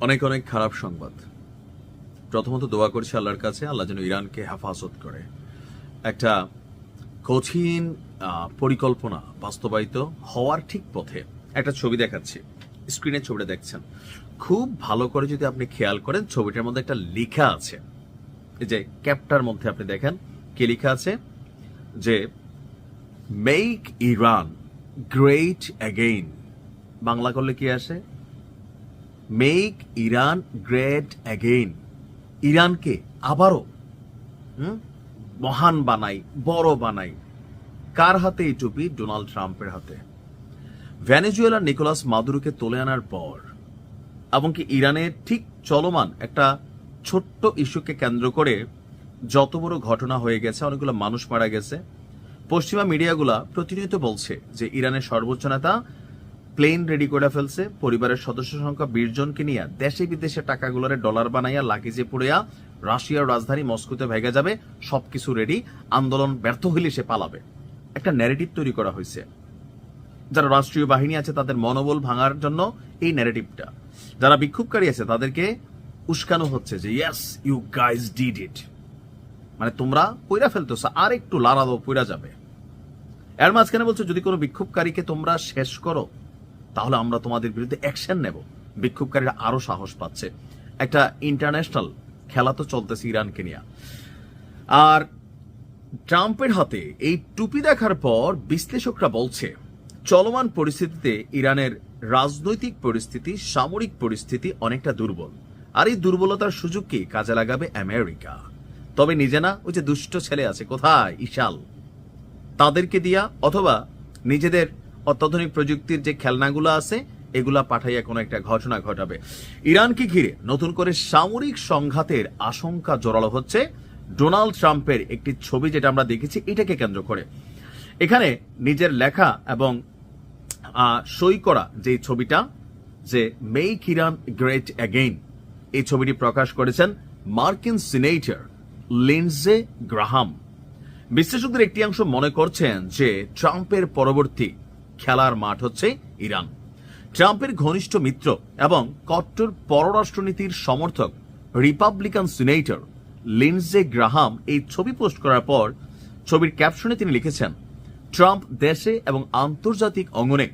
অনেক অনেক খারাপ সংবাদ। প্রথমত দোয়া করছি আল্লাহর কাছে, আল্লাহ যেন ইরানকে হেফাজত করে। একটা কঠিন পরিকল্পনা বাস্তবায়িত হওয়ার ঠিক পথে একটা ছবি দেখাচ্ছি। স্ক্রিনে ছবিটা দেখছেন। খুব ভালো করে যদি আপনি খেয়াল করেন, ছবিটার মধ্যে একটা লেখা আছে। এই যে ক্যাপটার মধ্যে আপনি দেখেন, কি লেখা আছে? যে make Iran great again Bangla করলে কি আসে? মেক ইরান গ্রেট অ্যাগেইন ইরানকে আবারও মহান বানাই, বড় বানাই। কার হাতে এই টুপি? ডোনাল্ড ট্রাম্পের হাতে। ভেনেজুয়েলার নিকোলাস মাদুরোকে তুলে আনার পর এমনকি ইরানের ঠিক চলমান একটা ছোট্ট ইস্যুকে কেন্দ্র করে যত বড় ঘটনা হয়ে গেছে, অনেকগুলো মানুষ মারা গেছে। পশ্চিমা মিডিয়াগুলা প্রতিনিয়ত বলছে যে, ইরানের সর্বোচ্চ নেতা প্লেন রেডি করে ফেলছে। পরিবারের সদস্য সংখ্যা বিশ জনকে নিয়ে দেশে বিদেশে টাকাগুলোরে ডলার বানাইয়া লাকিজে পুড়িয়া রাশিয়ার রাজধানী মস্কোতে ভেগে যাবে, সবকিছু রেডি আন্দোলন ব্যর্থ হইলে সে পালাবে। একটা ন্যারেটিভ তৈরি করা হয়েছে। যারা রাষ্ট্রীয় বাহিনী আছে, তাদের মনোবল ভাঙার জন্য এই ন্যারেটিভটা যারা বিক্ষোভকারী আছে, তাদেরকে উস্কানো হচ্ছে যে yes you guys did it মানে তোমরা পইরা ফেলতেছ, আর একটু লাড়া পইরা যাবে। এর মাঝখানে বলছো, যদি কোনো বিক্ষোভকারীকে তোমরা শেষ করো তাহলে আমরা তোমাদের বিরুদ্ধে অ্যাকশন নেব। বিক্ষোভকারীরা আরও সাহস পাচ্ছে। একটা ইন্টারন্যাশনাল খেলা তো চলতেছে ইরানকে নিয়ে। আর ট্রাম্পের হাতে এই টুপি দেখার পর বিশ্লেষকরা বলছে, চলমান পরিস্থিতিতে ইরানের রাজনৈতিক পরিস্থিতি, সামরিক পরিস্থিতি অনেকটা দুর্বল। আর এই দুর্বলতার সুযোগকে কাজে লাগাবে আমেরিকা? তবে নিজে না, ওই যে দুষ্ট ছেলে আছে, কোথায়? ইশাল। তাদেরকে দিয়া অথবা নিজেদের অত্যাধুনিক প্রযুক্তির যে খেলনাগুলো আছে, এগুলা পাঠাইয়া কোনো একটা ঘটনা ঘটাবে। ইরানকে ঘিরে নতুন করে সামরিক সংঘাতের আশঙ্কা জোরালো হচ্ছে। ডোনাল্ড ট্রাম্পের একটি ছবি যেটা আমরা দেখেছি, এটাকে কেন্দ্র করে। এখানে নিজের লেখা এবং সই করা যে ছবিটা, যে মেক ইরান গ্রেট অ্যাগেইন এই ছবিটি প্রকাশ করেছেন মার্কিন সিনেটর লিন্ডজে গ্রাহাম। বিশ্লেষকদের একটি অংশ মনে করছেন যে ট্রাম্পের পরবর্তী খেলার মাঠ হচ্ছে ইরান। ট্রাম্পের ঘনিষ্ঠ মিত্র এবং কট্টর পররাষ্ট্রনীতির সমর্থক রিপাবলিকান সিনেটর লিন্ডজে গ্রাহাম এই ছবি পোস্ট করার পর ছবির ক্যাপশনে তিনি লিখেছেন, ট্রাম্প দেশে এবং আন্তর্জাতিক অঙ্গনে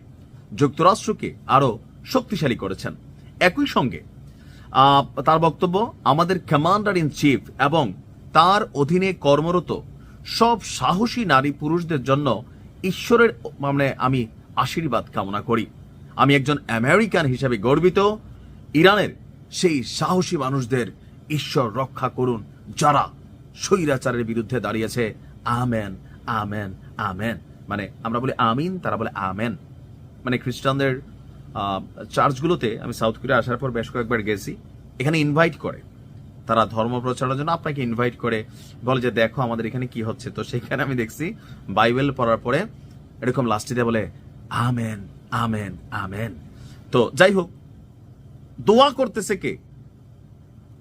যুক্তরাষ্ট্রকে আরও শক্তিশালী করেছেন। একই সঙ্গে তার বক্তব্য, আমাদের কমান্ডার ইন চিফ এবং তার অধীনে কর্মরত সব সাহসী নারী পুরুষদের জন্য ঈশ্বরের মানে আমি আশীর্বাদ কামনা করি। আমি একজন আমেরিকান হিসেবে গর্বিত। ইরানের সেই সাহসী মানুষদের ঈশ্বর রক্ষা করুন, যারা স্বৈরাচারের বিরুদ্ধে দাঁড়িয়েছে। Amen amen amen. মানে আমরা বলি আমিন, তারা বলে আমেন। মানে খ্রিস্টানদের চার্চগুলোতে আমি সাউথ কোরিয়া আসার পর বেশ কয়েকবার গেছি। এখানে ইনভাইট করে। তারা ধর্ম প্রচারের জন্য আপনাকে ইনভাইট করে বলে যে, দেখো আমাদের এখানে কি হচ্ছে। তো সেখানে আমি দেখছি বাইবেল পড়ার পরে এরকম লাস্টে দিয়ে বলে, আমেন আমেন আমেন। তো যাই হোক, দোয়া করতেছে কে?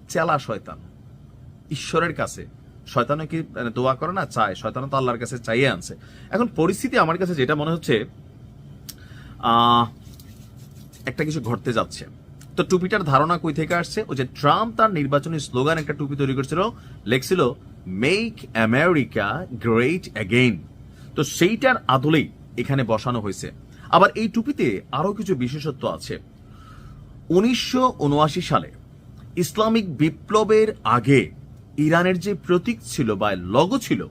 চেলা শয়তান। ঈশ্বরের কাছে। শয়তানে কি মানে দোয়া করে না? চায়। শয়তান তো আল্লাহর কাছে চাইয়ে আনছে। এখন পরিস্থিতি আমার কাছে যেটা মনে হচ্ছে একটা কিছু ঘটতে যাচ্ছে। তো টুপিটার ধারণা কই থেকে আসছে? ও যে ট্রাম্প তার নির্বাচনী স্লোগান একটা টুপি তৈরি করছিল, লেখছিল মেক আমেরিকা গ্রেট অ্যাগেইন তো সেইটার আদলেই এখানে বসানো হয়েছে। আবার এই টুপিতে আরও কিছু বিশেষত্ব আছে। উনিশশো উনআশি সালে ইসলামিক বিপ্লবের আগে ইরানের যে প্রতীক ছিল বা লগো ছিল,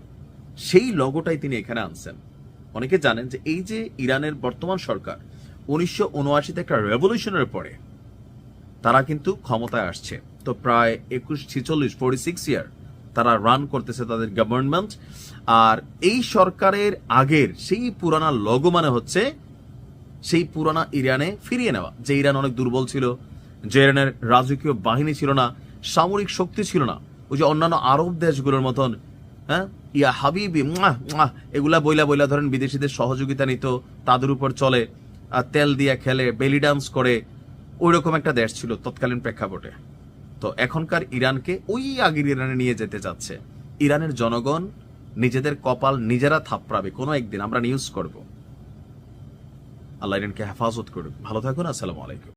সেই লগোটাই তিনি এখানে আনছেন। অনেকে জানেন যে এই যে ইরানের বর্তমান সরকার, উনিশশো উনআশিতে একটা রেভলিউশনের পরে তারা কিন্তু ক্ষমতায় আসছে। তো প্রায় একুশ ছিচল্লিশ ফোর্টি সিক্স ইয়ার তারা রান করতেছে তাদের গভর্নমেন্ট আর এই সরকারের আগের সেই পুরানা লগো মানে হচ্ছে সেই পুরানা ইরানে ফিরিয়ে নেওয়া। যে ইরান অনেক দুর্বল ছিল, যে ইরানের রাজকীয় বাহিনী ছিল না, সামরিক শক্তি ছিল না, ওই যে অন্যান্য আরব দেশগুলোর মতন হ্যাঁ? ইয়া হাবিবি এগুলা বইলা বইলা ধরেন বিদেশিদের সহযোগিতা নিত, তাদের উপর চলে তেল দিয়ে খেলে বেলি ডান্স করে ওই রকম একটা দেশ ছিল তৎকালীন প্রেক্ষাপটে। তো এখনকার ইরানকে ওই আগের ইরানে নিয়ে যেতে যাচ্ছে। ইরানের জনগণ নিজেদের কপাল নিজেরা থাপড়াবে, কোনো একদিন আমরা নিউজ করব। আল্লাহ ইরানকে হেফাজত করুক। ভালো থাকুন, আসসালামু আলাইকুম।